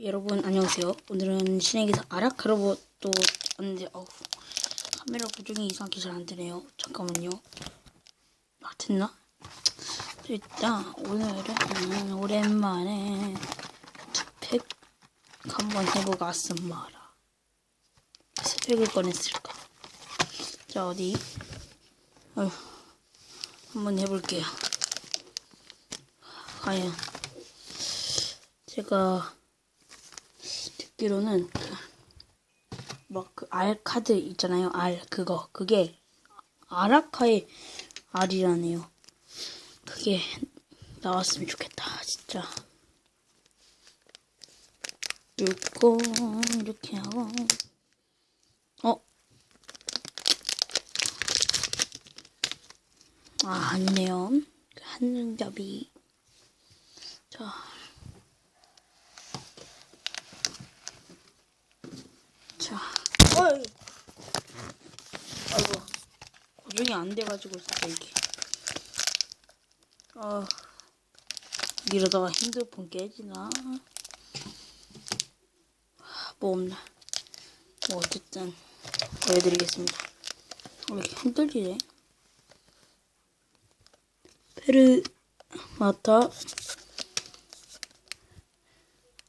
여러분 안녕하세요. 오늘은 신에게서 아라카로봇도 왔는데 어우 카메라 고정이 이상하게 잘 안 되네요. 잠깐만요. 아 됐나? 일단 오늘은 오랜만에 투팩 한번 해보고 왔습니다. 스펙을 꺼냈을까? 자 어디? 어휴 한번 해볼게요. 과연 제가 듣기로는 막그알 카드 있잖아요. 알 그거 그게 아라카의 알이라네요. 그게 나왔으면 좋겠다. 진짜. 읽고 이렇게 하고 어? 아 아니네요. 한 겹이 자. 자, 어이. 아이고, 고정이 안 돼가지고 진짜 이게. 아, 이러다가 핸드폰 깨지나? 뭐 없나? 뭐 어쨌든 보여드리겠습니다. 왜 이렇게 흔들리네? 페르 마타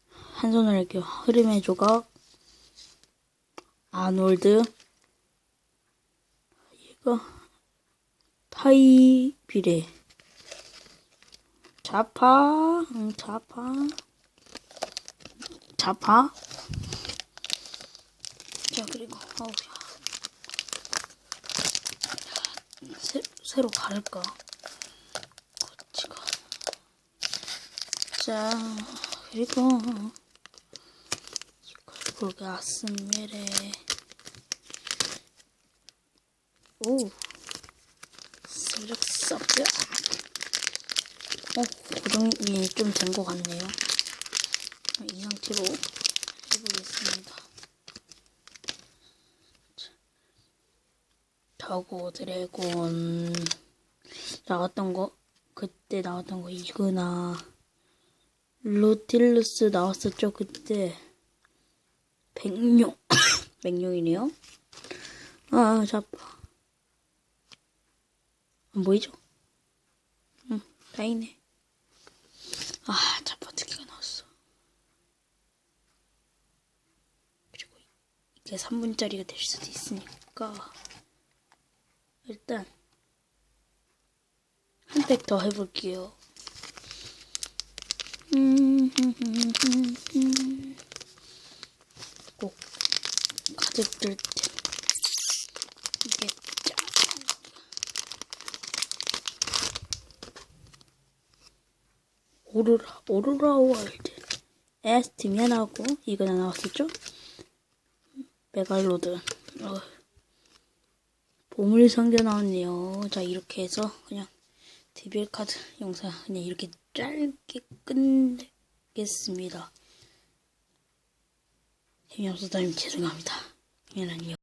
한 손으로 할게요. 흐름의 조각 아놀드 이거 타이비레. 자파 응, 자파. 자파? 자 그리고 어우야. 새, 새로 가를까? 거치가. 자 그리고 이걸 보게 왔음메레. 오 썩죠 어. 고정이 좀 된 것 같네요. 이 상태로 해보겠습니다. 저고 드래곤. 나왔던 거 그때 나왔던 거 이거나. 로틸루스 나왔었죠 그때. 백룡. 백룡이네요. 아 잡아 안 보이죠? 응 다행이네 아 개가 나왔어 그리고 이게 3분짜리가 될 수도 있으니까 일단 한 팩 더 해볼게요 음, 꼭 가득 들 때. 이게 짠. 오로라, 오로라 월드. 에스티면하고, 이거 나 나왔었죠? 메갈로드. 어. 보물 상자 나왔네요. 자, 이렇게 해서 그냥 데빌 카드 영상 그냥 이렇게 짧게 끝내겠습니다. 재미없었다면 죄송합니다. 미안해요.